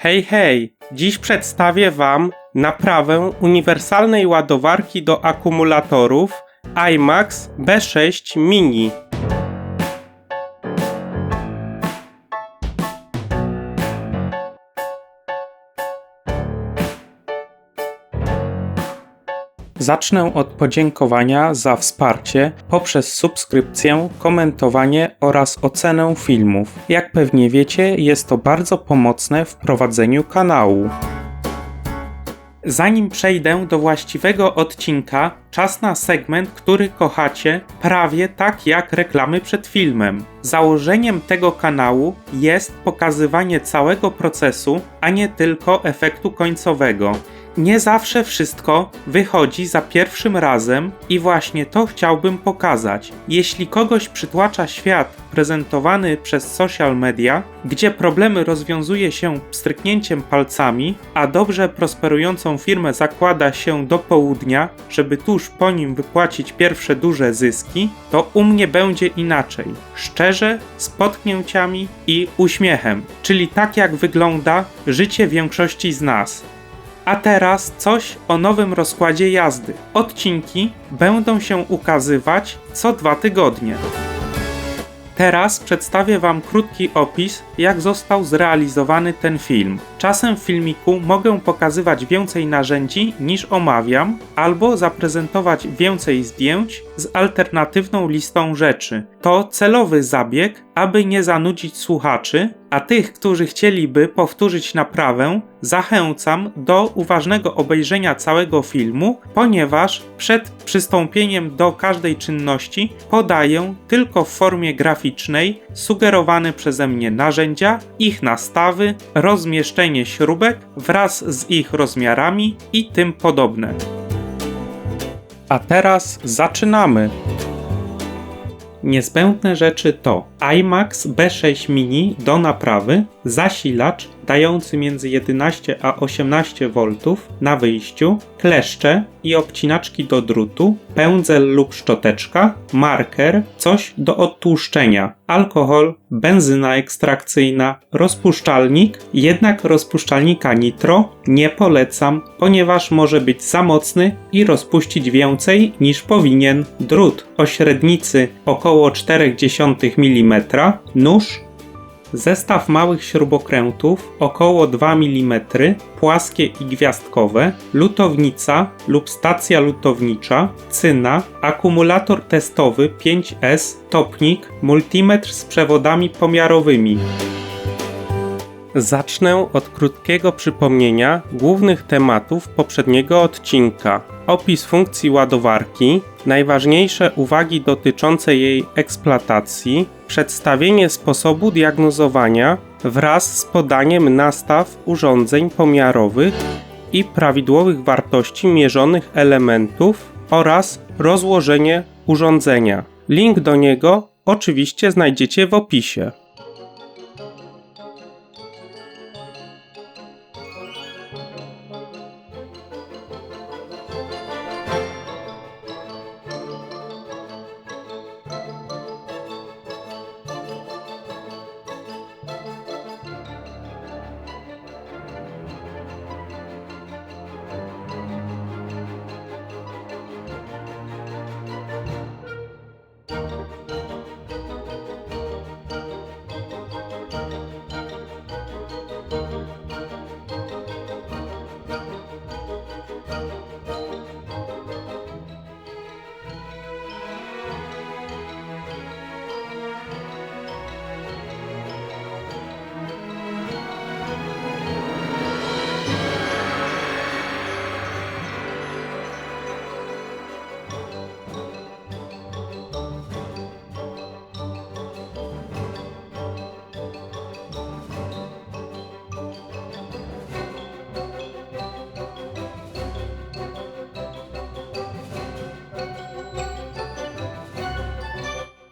Hej, hej! Dziś przedstawię Wam naprawę uniwersalnej ładowarki do akumulatorów iMax B6 Mini. Zacznę od podziękowania za wsparcie poprzez subskrypcję, komentowanie oraz ocenę filmów. Jak pewnie wiecie, jest to bardzo pomocne w prowadzeniu kanału. Zanim przejdę do właściwego odcinka, czas na segment, który kochacie prawie tak jak reklamy przed filmem. Założeniem tego kanału jest pokazywanie całego procesu, a nie tylko efektu końcowego nie zawsze wszystko wychodzi za pierwszym razem i właśnie to chciałbym pokazać. Jeśli kogoś przytłacza świat prezentowany przez social media, gdzie problemy rozwiązuje się stryknięciem palcami, a dobrze prosperującą firmę zakłada się do południa, żeby tuż po nim wypłacić pierwsze duże zyski, to u mnie będzie inaczej. Szczerze, z potknięciami i uśmiechem, czyli tak jak wygląda życie większości z nas. A teraz coś o nowym rozkładzie jazdy. Odcinki będą się ukazywać co dwa tygodnie. Teraz przedstawię Wam krótki opis, jak został zrealizowany ten film. Czasem w filmiku mogę pokazywać więcej narzędzi niż omawiam, albo zaprezentować więcej zdjęć z alternatywną listą rzeczy. To celowy zabieg, aby nie zanudzić słuchaczy, a tych, którzy chcieliby powtórzyć naprawę, zachęcam do uważnego obejrzenia całego filmu, ponieważ przed przystąpieniem do każdej czynności podaję tylko w formie graficznej sugerowane przeze mnie narzędzia, ich nastawy, rozmieszczenie śrubek wraz z ich rozmiarami i tym podobne. A teraz zaczynamy! Niezbędne rzeczy to iMax B6 Mini do naprawy, zasilacz dający między 11 a 18 V na wyjściu, kleszcze i obcinaczki do drutu, pędzel lub szczoteczka, marker, coś do odtłuszczenia, alkohol, benzyna ekstrakcyjna, rozpuszczalnik, jednak rozpuszczalnika nitro nie polecam, ponieważ może być za mocny i rozpuścić więcej niż powinien. Drut o średnicy około 0,4 mm, nóż Zestaw małych śrubokrętów około 2 mm, płaskie i gwiazdkowe, lutownica lub stacja lutownicza, cyna, akumulator testowy 5S, topnik, multimetr z przewodami pomiarowymi. Zacznę od krótkiego przypomnienia głównych tematów poprzedniego odcinka. Opis funkcji ładowarki, najważniejsze uwagi dotyczące jej eksploatacji, przedstawienie sposobu diagnozowania wraz z podaniem nastaw urządzeń pomiarowych i prawidłowych wartości mierzonych elementów oraz rozłożenie urządzenia. Link do niego oczywiście znajdziecie w opisie.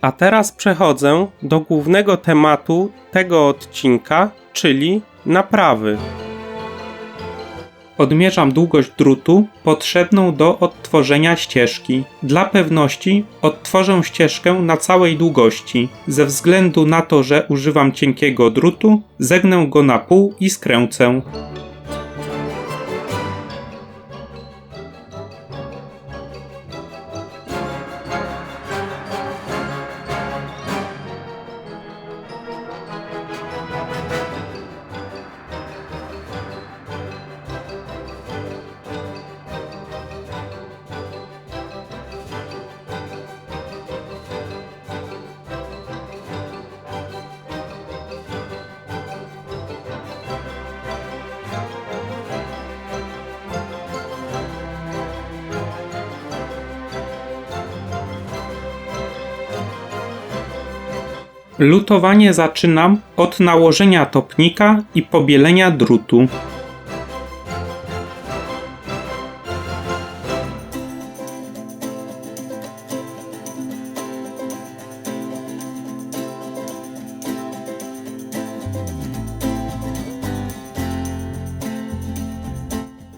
A teraz przechodzę do głównego tematu tego odcinka, czyli naprawy. odmierzam długość drutu potrzebną do odtworzenia ścieżki. Dla pewności odtworzę ścieżkę na całej długości. Ze względu na to, że używam cienkiego drutu, zegnę go na pół i skręcę. Lutowanie zaczynam od nałożenia topnika i pobielenia drutu.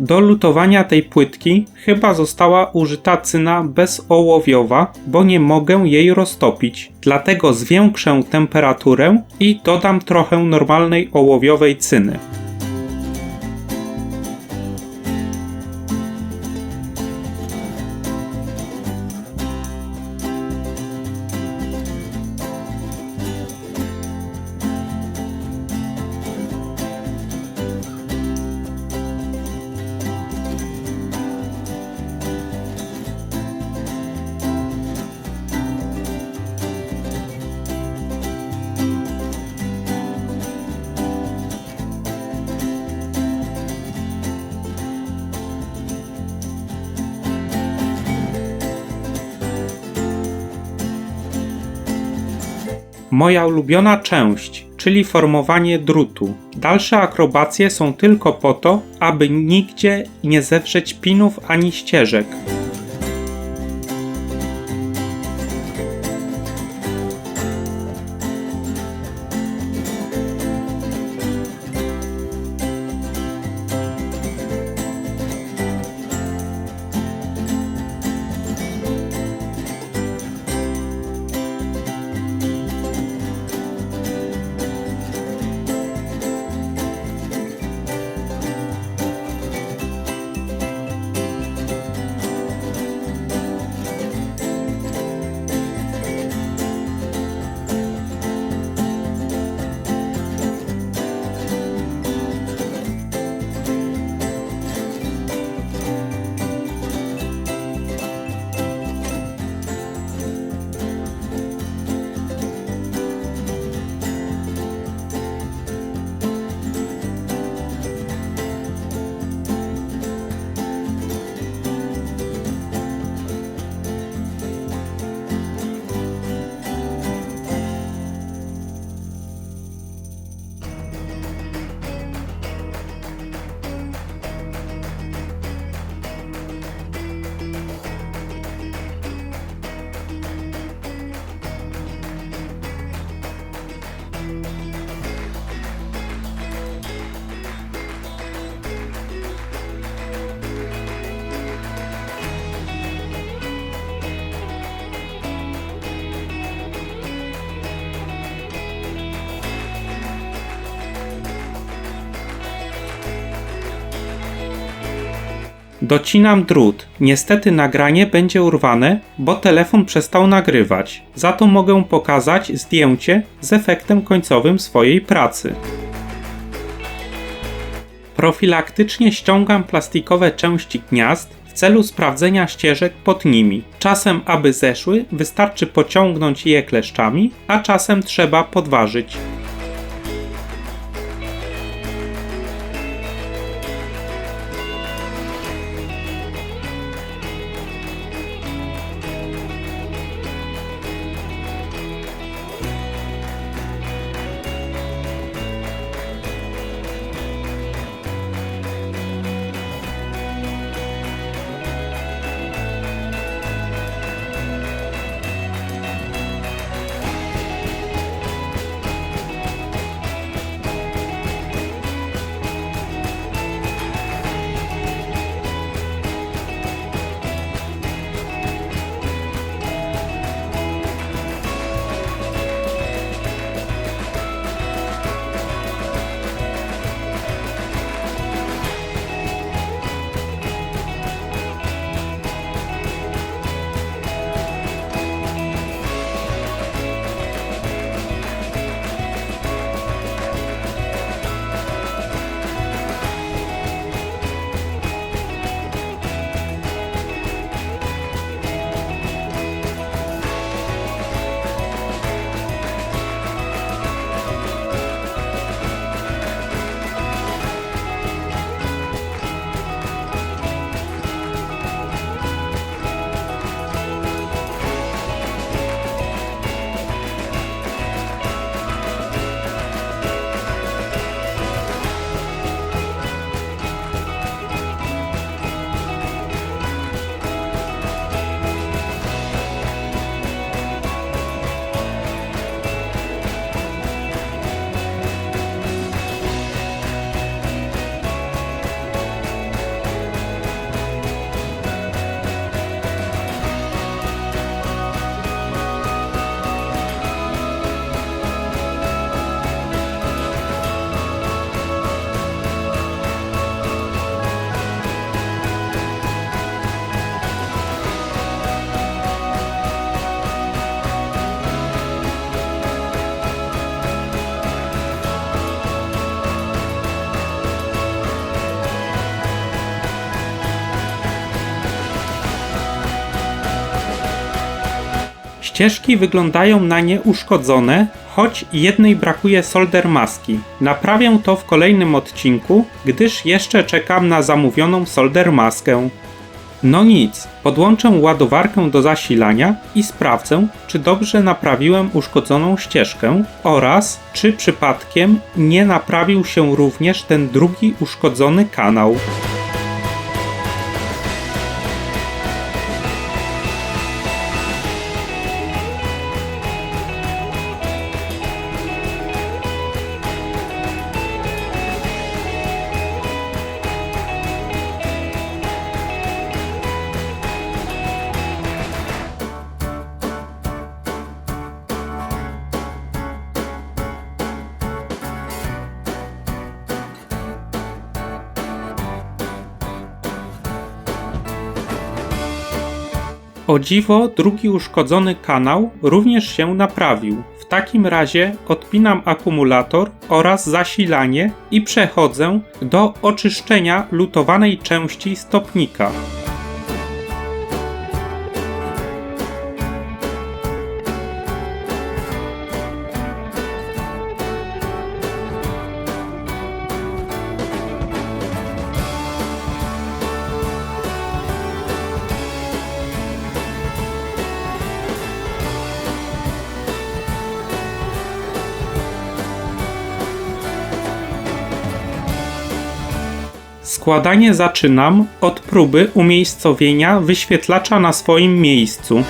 Do lutowania tej płytki chyba została użyta cyna bezołowiowa, bo nie mogę jej roztopić. Dlatego zwiększę temperaturę i dodam trochę normalnej ołowiowej cyny. Moja ulubiona część, czyli formowanie drutu. Dalsze akrobacje są tylko po to, aby nigdzie nie zewrzeć pinów ani ścieżek. Docinam drut. Niestety nagranie będzie urwane, bo telefon przestał nagrywać. Za to mogę pokazać zdjęcie z efektem końcowym swojej pracy. Profilaktycznie ściągam plastikowe części gniazd w celu sprawdzenia ścieżek pod nimi. Czasem, aby zeszły, wystarczy pociągnąć je kleszczami, a czasem trzeba podważyć. Ścieżki wyglądają na nieuszkodzone, choć jednej brakuje solder maski. Naprawię to w kolejnym odcinku, gdyż jeszcze czekam na zamówioną solder maskę. No nic, podłączę ładowarkę do zasilania i sprawdzę, czy dobrze naprawiłem uszkodzoną ścieżkę oraz czy przypadkiem nie naprawił się również ten drugi uszkodzony kanał. O dziwo, drugi uszkodzony kanał również się naprawił. W takim razie odpinam akumulator oraz zasilanie i przechodzę do oczyszczenia lutowanej części stopnika. Składanie zaczynam od próby umiejscowienia wyświetlacza na swoim miejscu.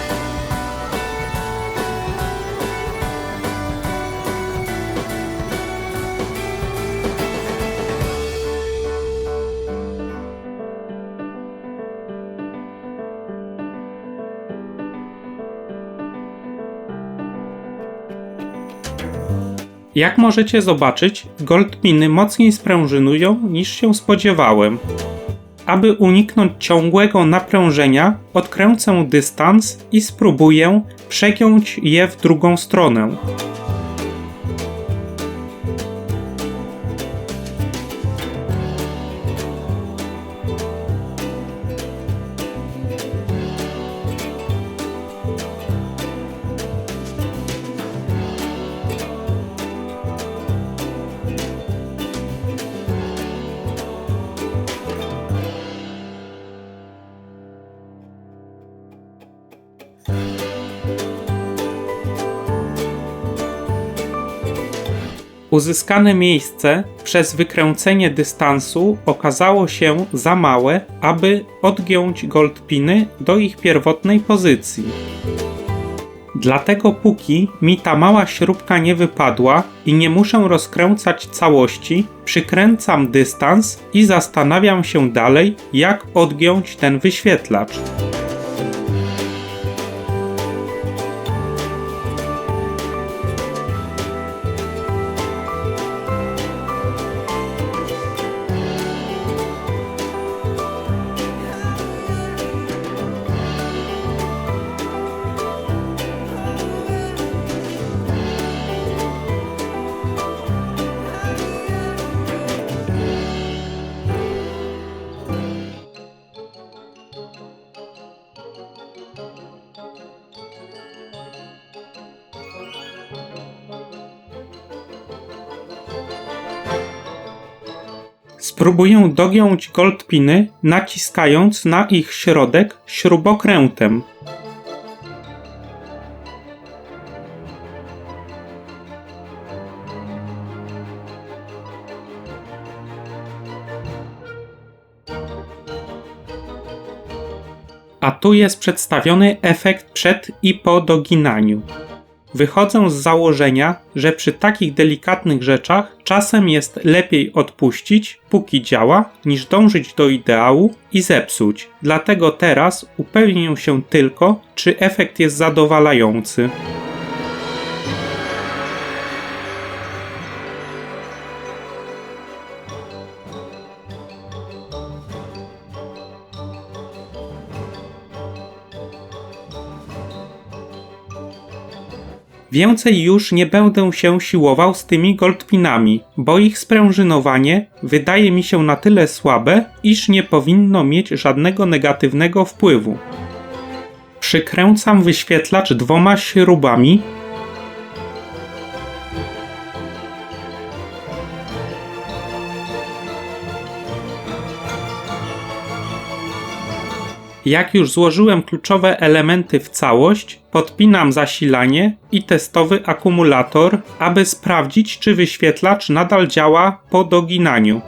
Jak możecie zobaczyć, goldpiny mocniej sprężynują niż się spodziewałem. Aby uniknąć ciągłego naprężenia, odkręcę dystans i spróbuję przegiąć je w drugą stronę. Uzyskane miejsce przez wykręcenie dystansu okazało się za małe, aby odgiąć goldpiny do ich pierwotnej pozycji. Dlatego póki mi ta mała śrubka nie wypadła i nie muszę rozkręcać całości, przykręcam dystans i zastanawiam się dalej, jak odgiąć ten wyświetlacz. Spróbuję dogiąć goldpiny, naciskając na ich środek śrubokrętem. A tu jest przedstawiony efekt przed i po doginaniu. Wychodzę z założenia, że przy takich delikatnych rzeczach czasem jest lepiej odpuścić, póki działa, niż dążyć do ideału i zepsuć. Dlatego teraz upewnię się tylko, czy efekt jest zadowalający. Więcej już nie będę się siłował z tymi goldpinami, bo ich sprężynowanie wydaje mi się na tyle słabe, iż nie powinno mieć żadnego negatywnego wpływu. Przykręcam wyświetlacz dwoma śrubami. Jak już złożyłem kluczowe elementy w całość, podpinam zasilanie i testowy akumulator, aby sprawdzić, czy wyświetlacz nadal działa po doginaniu.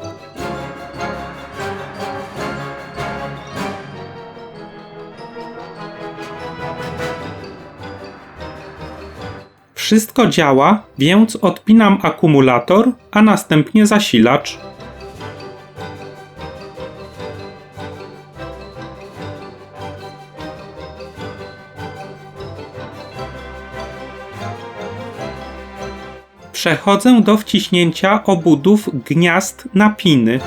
Wszystko działa, więc odpinam akumulator, a następnie zasilacz. Przechodzę do wciśnięcia obudów gniazd na piny.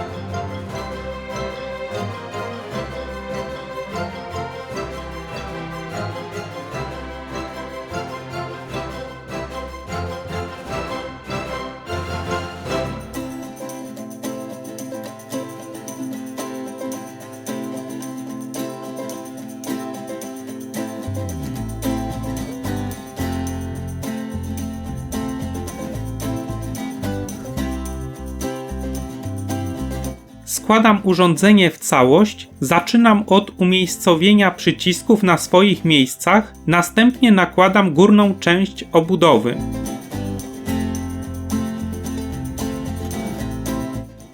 Składam urządzenie w całość, zaczynam od umiejscowienia przycisków na swoich miejscach, następnie nakładam górną część obudowy.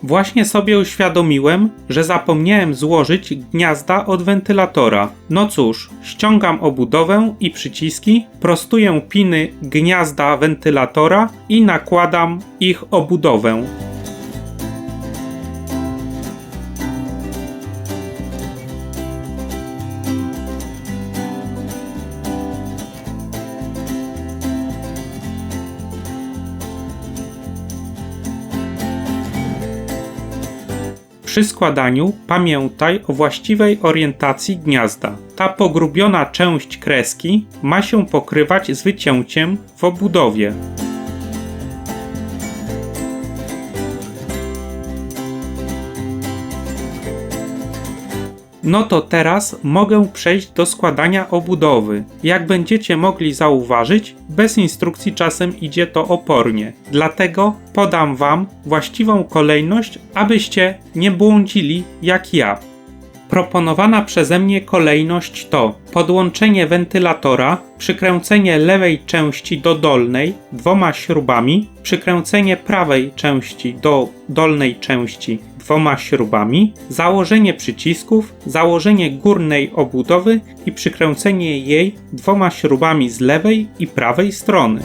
Właśnie sobie uświadomiłem, że zapomniałem złożyć gniazda od wentylatora. No cóż, ściągam obudowę i przyciski, prostuję piny gniazda wentylatora i nakładam ich obudowę. Przy składaniu pamiętaj o właściwej orientacji gniazda. Ta pogrubiona część kreski ma się pokrywać z wycięciem w obudowie. No to teraz mogę przejść do składania obudowy. Jak będziecie mogli zauważyć, bez instrukcji czasem idzie to opornie. Dlatego podam Wam właściwą kolejność, abyście nie błądzili jak ja. Proponowana przeze mnie kolejność to podłączenie wentylatora, przykręcenie lewej części do dolnej dwoma śrubami, przykręcenie prawej części do dolnej części dwoma śrubami, założenie przycisków, założenie górnej obudowy i przykręcenie jej dwoma śrubami z lewej i prawej strony.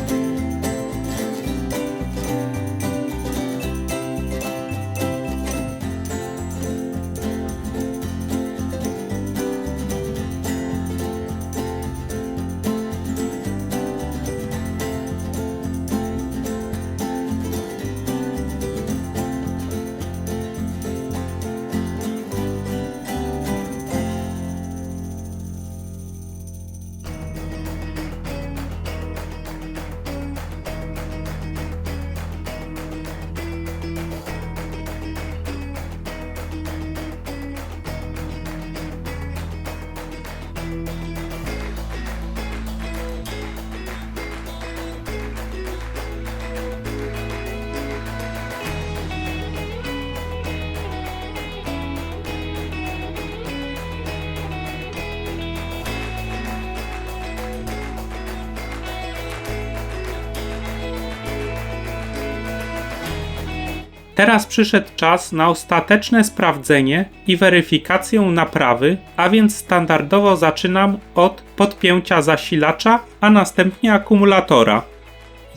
Teraz przyszedł czas na ostateczne sprawdzenie i weryfikację naprawy, a więc standardowo zaczynam od podpięcia zasilacza, a następnie akumulatora.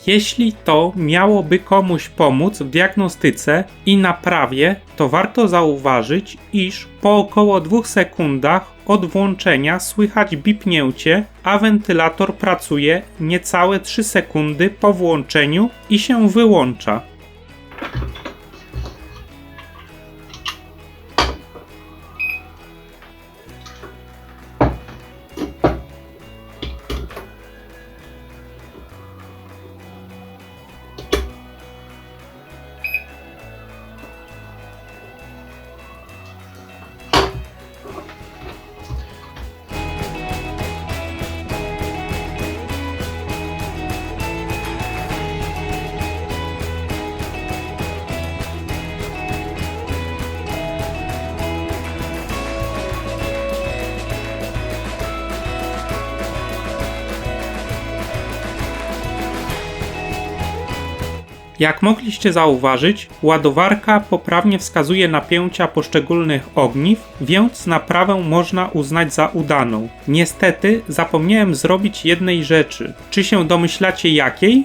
Jeśli to miałoby komuś pomóc w diagnostyce i naprawie, to warto zauważyć, iż po około 2 sekundach od włączenia słychać bipnięcie, a wentylator pracuje niecałe 3 sekundy po włączeniu i się wyłącza. Jak mogliście zauważyć, ładowarka poprawnie wskazuje napięcia poszczególnych ogniw, więc naprawę można uznać za udaną. Niestety zapomniałem zrobić jednej rzeczy. Czy się domyślacie jakiej?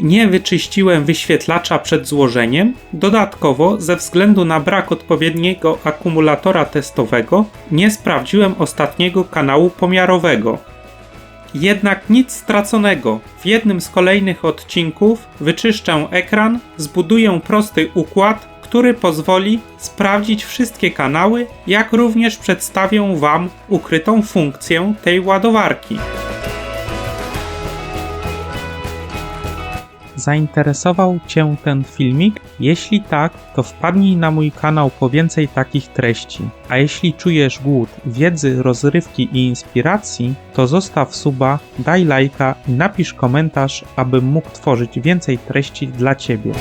Nie wyczyściłem wyświetlacza przed złożeniem. Dodatkowo, ze względu na brak odpowiedniego akumulatora testowego, nie sprawdziłem ostatniego kanału pomiarowego. Jednak nic straconego. W jednym z kolejnych odcinków wyczyszczę ekran, zbuduję prosty układ, który pozwoli sprawdzić wszystkie kanały, jak również przedstawię Wam ukrytą funkcję tej ładowarki. Zainteresował Cię ten filmik? Jeśli tak, to wpadnij na mój kanał po więcej takich treści. A jeśli czujesz głód wiedzy, rozrywki i inspiracji, to zostaw suba, daj lajka i napisz komentarz, abym mógł tworzyć więcej treści dla Ciebie.